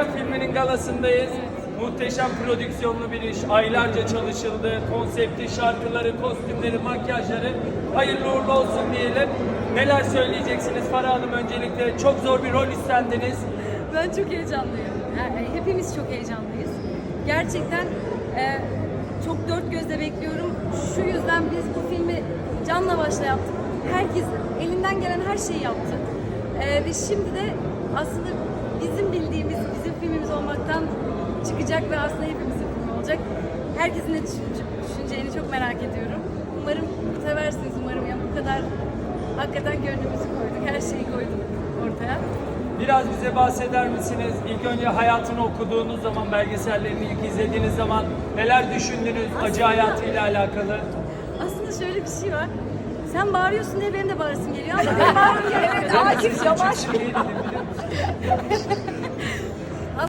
Meryem filminin galasındayız. Muhteşem prodüksiyonlu bir iş. Aylarca çalışıldı. Konsepti, şarkıları, kostümleri, makyajları. Hayırlı uğurlu olsun diyelim. Neler söyleyeceksiniz Farah Hanım öncelikle? Çok zor bir rol üstlendiniz. Ben çok heyecanlıyım. Yani hepimiz çok heyecanlıyız. Gerçekten e, çok dört gözle bekliyorum. Şu yüzden biz bu filmi canla başla yaptık. Herkes elinden gelen her şeyi yaptı. E, ve şimdi de aslında bizim bildiğimiz, çıkacak ve aslında hepimizin filmi olacak. Herkesin ne düşün- düşüneceğini çok merak ediyorum. Umarım seversiniz, umarım ya bu kadar hakikaten gönlümüzü koyduk, her şeyi koyduk ortaya. Biraz bize bahseder misiniz? İlk önce hayatını okuduğunuz zaman, belgesellerini ilk izlediğiniz zaman neler düşündünüz acı hayatıyla alakalı? Aslında şöyle bir şey var. Sen bağırıyorsun diye benim de bağırsın geliyor ama benim bağırmam gerekiyor. Ama yavaş.